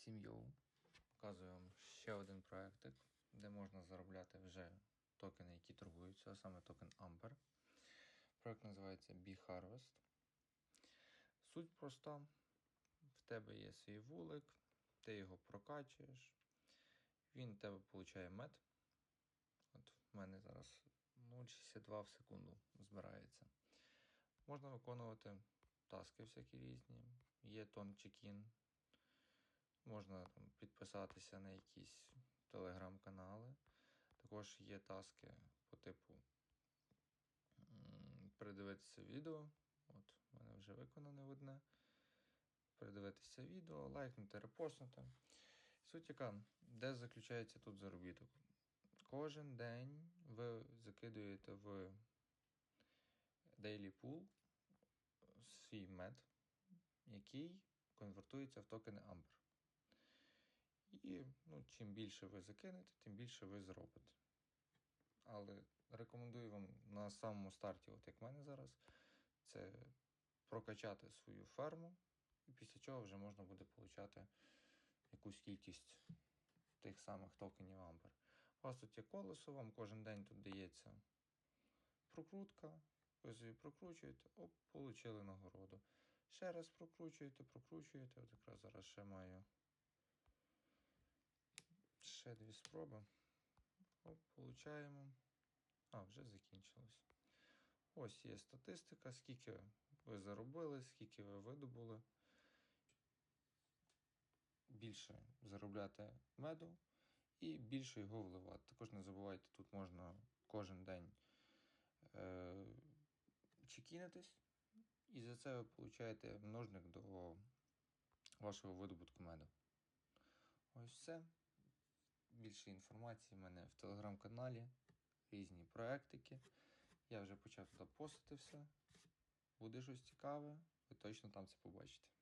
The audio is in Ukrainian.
сім'ю. Показую вам ще один проектик, де можна заробляти вже токени, які торгуються, а саме токен Amber. Проект називається Bee Harvest. Суть проста. В тебе є свій вулик, ти його прокачуєш, він в тебе получає мед. От в мене зараз 0,62 в секунду збирається. Можна виконувати таски всякі різні. Є тон чекін. Можна там, підписатися на якісь телеграм-канали. Також є таски по типу передивитися відео. От, в мене вже виконане одне. Передивитися відео, лайкнути, репостнути. Суть яка, де заключається тут заробіток? Кожен день ви закидуєте в Daily Pool свій мед, який конвертується в токени Amber. І ну, чим більше ви закинете, тим більше ви зробите. Але рекомендую вам на самому старті, от як в мене зараз, це прокачати свою ферму, і після чого вже можна буде отримати якусь кількість тих самих токенів Amber. У вас тут є колесо, вам кожен день тут дається прокрутка. Ви собі прокручуєте, получили нагороду. Ще раз прокручуєте, прокручуєте. От якраз зараз ще маю ще дві спроби. Получаємо. А, вже закінчилось. Ось є статистика, скільки ви заробили, скільки ви видобули. Більше заробляти меду і більше його вливати. Також не забувайте, тут можна кожен день е, чекінитись, і за це ви получаєте множник до вашого видобутку меду. Ось все. Більше інформації в мене в телеграм-каналі, різні проектики. Я вже почав туди постити все. Буде щось цікаве, ви точно там це побачите.